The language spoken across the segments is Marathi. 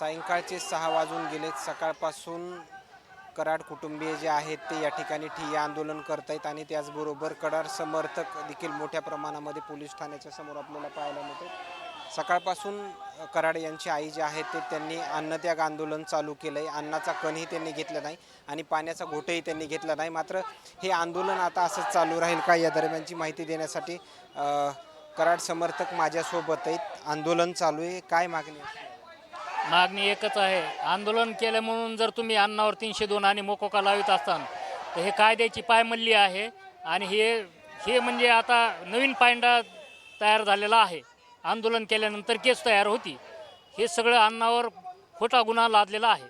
सायंकाळचे सहा वाजून गेलेत. सकाळपासून कराड कुटुंबीय जे आहेत ते या ठिकाणी ठिय्या आंदोलन करत आहेत आणि त्याचबरोबर कराड समर्थक देखील मोठ्या प्रमाणामध्ये पोलीस ठाण्याच्या समोर आपल्याला पाहायला मिळते सकाळपासून कराड यांची आई जे आहेत ते त्यांनी अन्नत्याग आंदोलन चालू केलं आहे अन्नाचा कणही त्यांनी घेतला नाही आणि पाण्याचा घोटही त्यांनी घेतला नाही. मात्र हे आंदोलन आता असंच चालू राहील का या दरम्यानची माहिती देण्यासाठी कराड समर्थक माझ्यासोबत आहेत. आंदोलन चालू आहे. काय मागणी आहे? मागणी एकच आहे. आंदोलन केलं म्हणून जर तुम्ही अन्नावर तीनशे दोन आणि मोकोका लावित असताल तर हे कायद्याची पायमल्ली आहे आणि हे हे म्हणजे आता नवीन पायंडा तयार झालेला आहे. आंदोलन केल्यानंतर केस तयार होती. हे सगळं अन्नावर खोटा गुन्हा लादलेला आहे.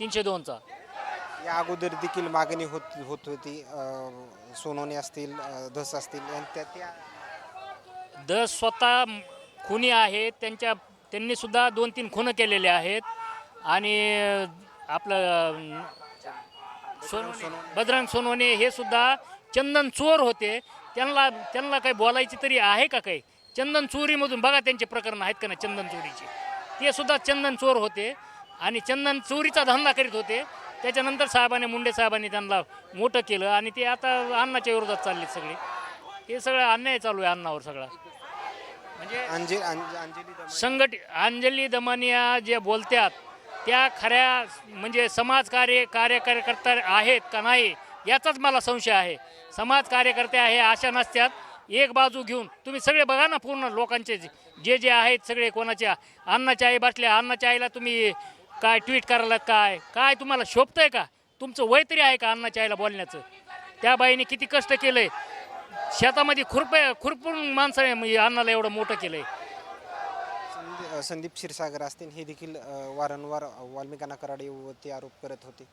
तीनशे दोनचा. या अगोदर देखील मागणी होत होत होती. अ, सोनवणे असतील अ, धस असतील आणि त्या स्वतः खुनी आहेत त्यांच्या त्यांनी सुद्धा दोन तीन खुनं केलेले आहेत. आणि आपलं सोनवणे बजरंग सोनवणे हे सुद्धा चंदन चोर होते. त्यांना त्यांना काही बोलायची तरी आहे का काही? चंदन चोरीमधून बघा त्यांचे प्रकरण आहेत का नाही चंदन चोरीचे. ते सुद्धा चंदन चोर होते आणि चंदन चोरीचा धंदा करीत होते. त्याच्यानंतर साहेबांनी मुंडे साहेबांनी त्यांना मोठं केलं आणि ते आता अन्नाच्या विरोधात चालले सगळे. हे सगळं अन्याय चालू आहे अन्नावर सगळा. म्हणजे अंजे अंज- अंजली दमानी संघट अंजली दमानिया जे बोलतात त्या खऱ्या म्हणजे समाज कार्य कार्यकर्ता आहेत का नाही याचाच मला संशय आहे. समाज कार्यकर्ते आहे अशा नसत्यात. एक बाजू घेऊन तुम्ही सगळे बघा ना पूर्ण लोकांचे जे- जे जे आहेत सगळे कोणाच्या अन्नाच्या आई बसल्या अन्नाच्या आईला तुम्ही काय ट्विट करायला काय? काय तुम्हाला शोभतंय का? तुमचं वय तरी आहे का अन्नाच्या आईला बोलण्याचं? त्या बाईने किती कष्ट केलंय. शेतामध्ये खुरप खुरपून माणसाने म्हणजे अन्नाला एवढं मोठं केलंय. संदी- संदीप क्षीरसागर असतील हे देखील अ, वारंवार वाल्मिकांना कराडेवरती आरोप करत होते.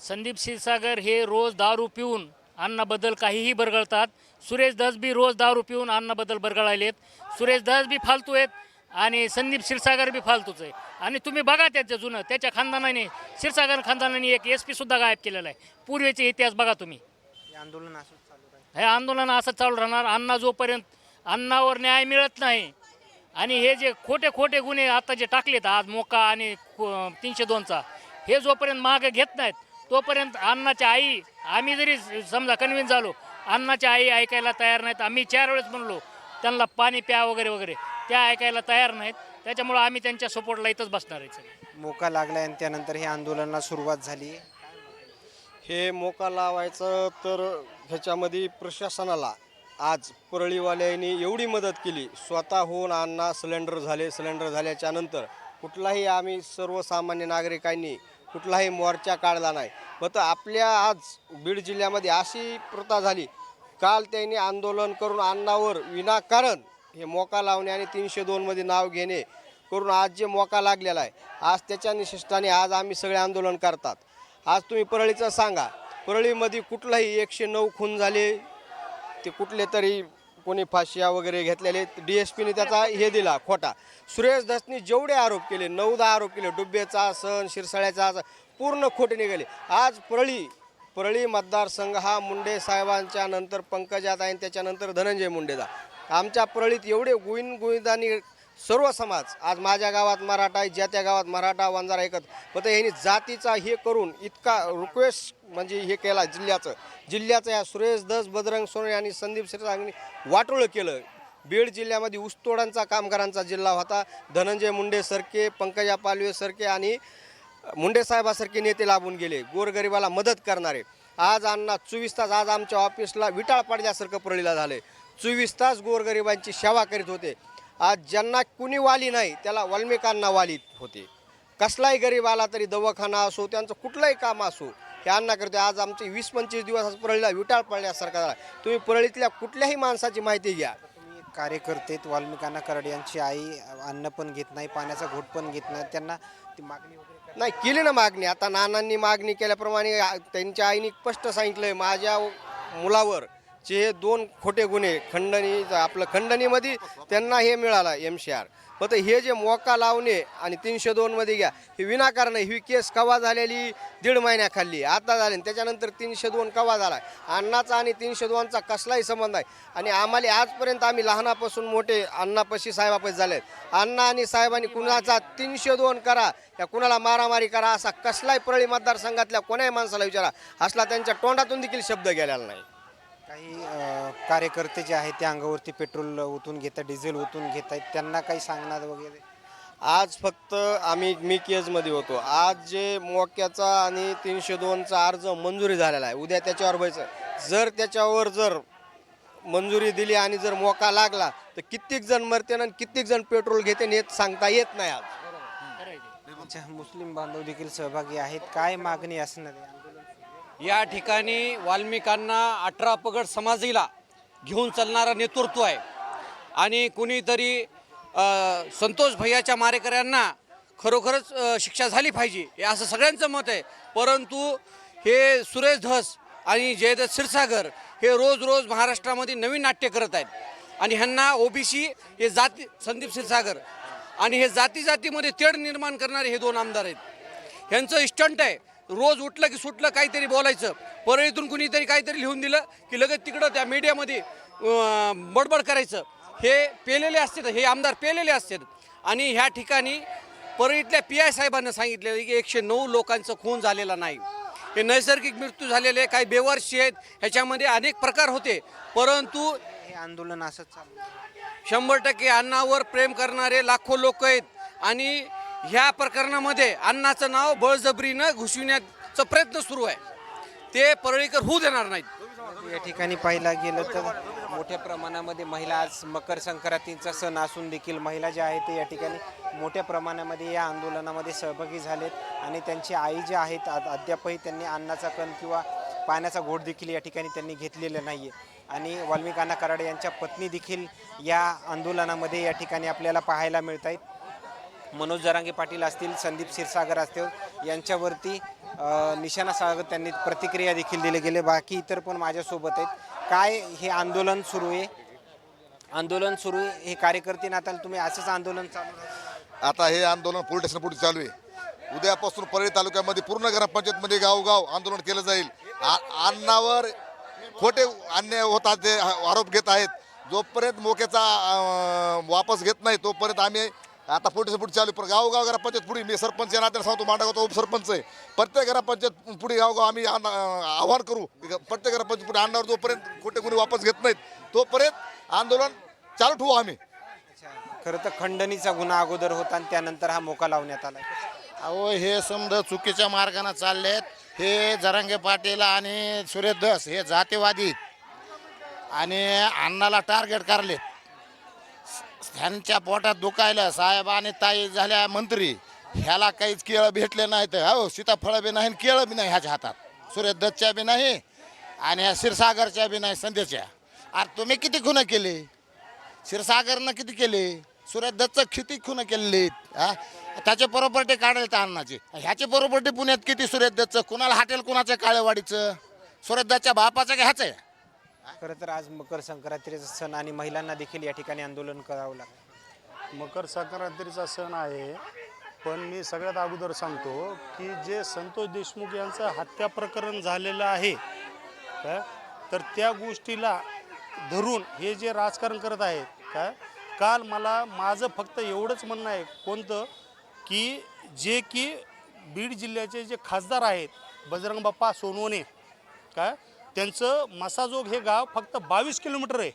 संदीप क्षीरसागर हे रोज दारू पिऊन अन्नाबद्दल काहीही बरगळतात. सुरेश धस बी रोज दारू पिऊन अन्नाबद्दल बरगळायलेत. सुरेश धस बी फालतू आहेत आणि संदीप क्षीरसागर बी फालतूच आहे. आणि तुम्ही बघा त्याचं जुनं त्याच्या खानदानाने क्षीरसागर खानदानाने एक एस पी सुद्धा गायब केलेला आहे. पूर्वीचे इतिहास बघा तुम्ही. हे आंदोलन राहील हे आंदोलन असं चालू राहणार. अण्णा जोपर्यंत अन्नावर न्याय मिळत नाही आणि हे जे खोटे खोटे गुन्हे आता जे टाकलेत आज मोका आणि तीनशे दोनचा हे जोपर्यंत मागे घेत नाहीत तोपर्यंत अण्णाच्या आई आम्ही जरी समजा कन्व्हिन्स झालो अण्णाच्या आई ऐकायला तयार नाहीत. आम्ही चार वेळेस म्हणलो त्यांना पाणी प्या वगैरे वगैरे. त्या ऐकायला तयार नाहीत. त्याच्यामुळं आम्ही त्यांच्या सपोर्टला इथंच बसणार आहे. मोका लागला आणि त्यानंतर हे आंदोलनाला सुरुवात झाली. हे मोका लावायचं तर ह्याच्यामध्ये प्रशासनाला आज परळीवाल्यांनी एवढी मदत केली. स्वतःहून अण्णा सिलेंडर झाले सिलेंडर झाल्याच्यानंतर कुठलाही आम्ही सर्वसामान्य नागरिकांनी कुठलाही मोर्चा काढला नाही. मग आपल्या आज बीड जिल्ह्यामध्ये अशी प्रथा झाली. काल त्यांनी आंदोलन करून अण्णावर विनाकारण हे मोका लावणे आणि तीनशे दोनमध्ये नाव घेणे करून आज जे मोका लागलेला आहे आज त्याच्या निशिष्टाने आज आम्ही सगळे आंदोलन करतात. आज तुम्ही परळीचं सांगा. परळीमध्ये कुठलाही एकशे नऊ खून झाले ते कुठले तरी कोणी फाशिया वगैरे घेतलेले डी एस पीने त्याचा हे दिला खोटा. सुरेश दसनी जेवढे आरोप केले नऊदा आरोप केले डुब्बेचा सण शिरसाळ्याचा असं पूर्ण खोटे निघाले. आज परळी परळी मतदारसंघ हा मुंडे साहेबांच्या नंतर पंकजात आहे त्याच्यानंतर धनंजय मुंडेचा. आमच्या परळीत एवढे गुईन गुईदानी सर्व समाज आज माझ्या गावात मराठा आहे ज्या त्या गावात मराठा वंजारा ऐकत फक्त यांनी जातीचा हे करून इतका रिक्वेस्ट म्हणजे हे केला जिल्ह्याचं. जिल्ह्याचं या सुरेश दस बजरंग सोने आणि संदीप क्षीरसागरनी वाटोळं केलं. बीड जिल्ह्यामध्ये ऊसतोडांचा कामगारांचा जिल्हा होता. धनंजय मुंडे सरके पंकजा पालवे सरके आणि मुंडे साहेबासारखे नेते लाभून गेले. गोरगरिबाला मदत करणारे. आज अण्णा चोवीस तास आज आमच्या ऑफिसला विटाळ पडल्यासारखं प्रळीला झालं चोवीस तास गोरगरिबांची सेवा करीत होते. आज ज्यांना कुणी वाली नाही त्याला वाल्मिकांना वाली होते. कसलाही गरीब आला तरी दवाखाना असो त्यांचं कुठलंही काम असो हे अण्णा करते आज आमचे वीस पंचवीस दिवस आज परळीला विटाळ पडल्यासारखा झाला. तुम्ही परळीतल्या कुठल्याही माणसाची माहिती घ्या. कार्यकर्ते वाल्मिकांना कराड यांची आई अन्न पण घेत नाही पाण्याचा घोट पण घेत नाही. त्यांना ती मागणी वगैरे नाही केली ना मागणी. आता नानांनी मागणी केल्याप्रमाणे त्यांच्या आईने स्पष्ट सांगितलंय माझ्या मुलावर चे हे दोन खोटे गुन्हे खंडणी आपलं खंडणीमध्ये त्यांना हे मिळालं एम सी आर फक्त हे जे मोका लावणे आणि तीनशे दोनमध्ये घ्या हे विनाकारण ही केस कवा झालेली? दीड महिन्याखाली. आता झाले. आणि त्याच्यानंतर तीनशे दोन कवा झाला? अण्णाचा आणि तीनशे दोनचा कसलाही संबंध आहे आणि आम्हाला आजपर्यंत आम्ही लहानापासून मोठे अण्णापाशी साहेबापाशी झाले अण्णा आणि साहेबांनी कुणाचा तीनशे दोन करा. या कुणाला मारामारी करा. असा कसलाही परळी मतदारसंघातल्या कोणाही माणसाला विचारा. असला त्यांच्या तोंडातून देखील शब्द गेलेला नाही. काही अ, कार्यकर्ते जे आहेत ते अंगावरती पेट्रोल ओतून घेत आहेत डिझेल ओतून घेत आहेत त्यांना काही सांगणार वगैरे? आज फक्त आम्ही मी केजमध्ये होतो. आज जे मोक्याचा आणि तीनशे दोनचा अर्ज मंजुरी झालेला आहे. उद्या त्याच्यावर व्हायचं जर त्याच्यावर जर मंजुरी दिली आणि जर मोका लागला तर कित्येक जण मरते आणि कित्येक जण पेट्रोल घेते आणि हे सांगता येत नाही आज. अच्छा मुस्लिम बांधव देखील सहभागी आहेत. काय मागणी असणार आहे? या ठिकाणी वाल्मिकांना अठरा पगड समाजीला घेऊन चालणारं नेतृत्व आहे. आणि कुणीतरी संतोष भैयाच्या मारेकऱ्यांना खरोखरच शिक्षा झाली पाहिजे हे असं सगळ्यांचं मत आहे. परंतु हे सुरेश धस आणि जयदत्त क्षीरसागर हे रोज रोज महाराष्ट्रामध्ये नवीन नाट्य करत आहेत. आणि ह्यांना ओबीसी हे जाती संदीप क्षीरसागर आणि हे जाती जातीमध्ये तेढ निर्माण करणारे हे दोन आमदार आहेत. ह्यांचं इस्टंट आहे. रोज उठलं की सुटलं काहीतरी बोलायचं. परळीतून कुणीतरी काहीतरी लिहून दिलं की लगेच तिकडं त्या मीडियामध्ये बडबड करायचं. हे पेलेले असतात हे आमदार पेलेले असतात. आणि ह्या ठिकाणी परळीतल्या पी आय साहेबांना सांगितलेलं की एकशे नऊ लोकांचं खून झालेला नाही. हे नैसर्गिक मृत्यू झालेले काही बेवारशी आहेत ह्याच्यामध्ये अनेक प्रकार होते. परंतु हे आंदोलन असंच. शंभर टक्के अण्णावर प्रेम करणारे लाखो लोक आहेत. आणि ह्या प्रकरणामध्ये अण्णाचं नाव बळजबरीनं घुसविण्याचा प्रयत्न सुरू आहे. ते परळीकर होऊ देणार नाहीत. या ठिकाणी पाहायला गेलं तर मोठ्या प्रमाणामध्ये महिला आज मकर संक्रांतीचा सण असून देखील महिला ज्या आहेत ते या ठिकाणी मोठ्या प्रमाणामध्ये या आंदोलनामध्ये सहभागी झालेत आणि त्यांची आई जी आहेत आ- अद्यापही त्यांनी अन्नाचा कण किंवा पाण्याचा घोट देखील या ठिकाणी त्यांनी घेतलेला नाही आहे आणि वाल्मिकांना कराडे यांच्या पत्नी देखील या आंदोलनामध्ये या ठिकाणी आपल्याला पाहायला मिळत आहेत मनोज जरांगे पाटील असतील संदीप क्षीरसागर असतील यांच्यावरती निशाणा सागर त्यांनी प्रतिक्रिया देखील दिले गेले. बाकी इतर पण माझ्यासोबत आहेत. काय हे आंदोलन सुरू आहे? आंदोलन सुरू आहे. हे कार्यकर्ते नाताल तुम्ही असंच आंदोलन चालू आता हे आंदोलन पोलीस स्टेशन पुढे चालू आहे. उद्यापासून परळी तालुक्यामध्ये पूर्ण ग्रामपंचायतमध्ये गावगाव आंदोलन केलं जाईल. आ- अन्नावर खोटे अन्याय होतात ते आरोप घेत आहेत. जोपर्यंत मोक्याचा वापस घेत नाही तोपर्यंत आम्ही आता पोलीस पुढे चालू पण गावगाव ग्रामपंचायत पुढे मी सरपंच या नात्याने सांगतो मांडागावचा उपसरपंच आहे. प्रत्येक ग्रामपंचायत पुढे गावगाव आम्ही आव्हान करू. प्रत्येक ग्रामपंचायत पुढे अन्नावर जोपर्यंत खोटे गुन्हे वापस घेत नाहीत तोपर्यंत आंदोलन चालू ठेवू आम्ही. खरं तर खंडणीचा गुन्हा अगोदर होता आणि त्यानंतर हा मोका लावण्यात आला. अहो हे समजा चुकीच्या मार्गाने चाललेत. हे जरांगे पाटील आणि सुरेश धस हे जातीवादी. आणि अण्णाला टार्गेट करलेत. ह्यांच्या पोटात दुखायला. साहेब आणि ताई झाल्या मंत्री. ह्याला काहीच केळं भेटले नाही तर हो सीताफळं बी नाही आणि केळं बी नाही ह्याच्या हातात. सुरेश दत्तच्या बी नाही आणि ह्या क्षीरसागरच्या बी नाही संध्याच्या अरे तुम्ही किती खुनं केले? क्षीरसागरनं किती केले? सुरेश दत्तचं किती खुनं केलेली? हा? त्याचे प्रॉपर्टी काढायला त्या अण्णाची. ह्याचे प्रॉपर्टी पुण्यात किती सुरेश दत्तचं? कुणाला हाटेल कुणाचं काळेवाडीचं? सुरेश दत्तच्या बापाचं का ह्याचं? आहे खरं तर आज मकर संक्रांतीचा सण आणि महिलांना देखील या ठिकाणी आंदोलन करावं लागलं. मकर संक्रांतीचा सण आहे पण मी सगळ्यात अगोदर सांगतो की जे संतोष देशमुख यांचं हत्या प्रकरण झालेलं आहे काय? तर त्या गोष्टीला धरून हे जे राजकारण करत आहेत काय? काल मला माझं फक्त एवढंच म्हणणं आहे कोणतं? की जे की बीड जिल्ह्याचे जे खासदार आहेत बजरंग बाप्पा सोनवणे काय? त्यांचं मसाजोग हे गाव फक्त बावीस किलोमीटर आहे.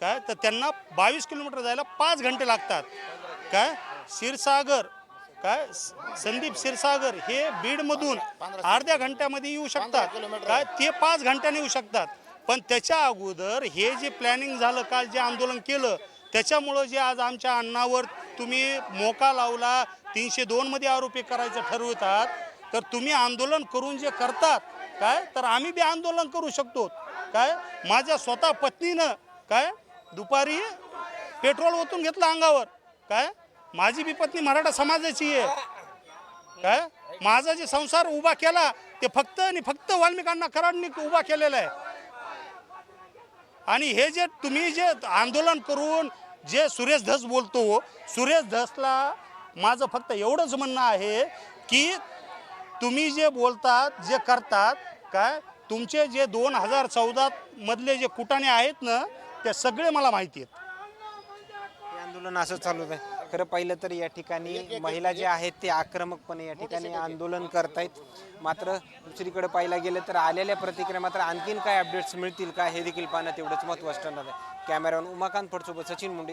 काय? तर त्यांना बावीस किलोमीटर जायला पाच घंटे लागतात. काय? क्षीरसागर काय? संदीप क्षीरसागर हे बीडमधून अर्ध्या घंट्यामध्ये येऊ शकतात. काय? ते पाच घंट्याने येऊ शकतात. पण त्याच्या अगोदर हे जे प्लॅनिंग झालं काल जे आंदोलन केलं त्याच्यामुळं जे आज आमच्या अण्णावर तुम्ही मोका लावला तीनशे दोनमध्ये आरोपी करायचं ठरवतात तर तुम्ही आंदोलन करून जे करतात काय? तर आम्ही बी आंदोलन करू शकतो. काय? माझ्या स्वतः पत्नीनं काय? दुपारी पेट्रोल ओतून घेतलं अंगावर. काय? माझी बी पत्नी मराठा समाजाची आहे. काय? माझा जे संसार उभा केला ते फक्त आणि फक्त वाल्मिकांना कराडनी उभा केलेला आहे. आणि हे जे तुम्ही जे आंदोलन करून जे सुरेश धस बोलतो सुरेश धसला माझं फक्त एवढंच म्हणणं आहे की तुम्ही जे बोलतात जे करतात काय? तुमचे जे दोन हजार चौदा मधले जे कुटाणे आहेत ना ते सगळे मला माहिती आहेत. हे आंदोलन असं चालू आहे. खरं पाहिलं तर या ठिकाणी महिला जे आहेत ते आक्रमकपणे या ठिकाणी आंदोलन करतायत. मात्र दुसरीकडे पाहायला गेलं तर आलेल्या प्रतिक्रिया मात्र आणखीन काय अपडेट्स मिळतील का हे देखील पाहणं तेवढंच महत्त्वाचं ठरणार आहे. कॅमेरावर उमाकांत फडसोबत सचिन मुंडे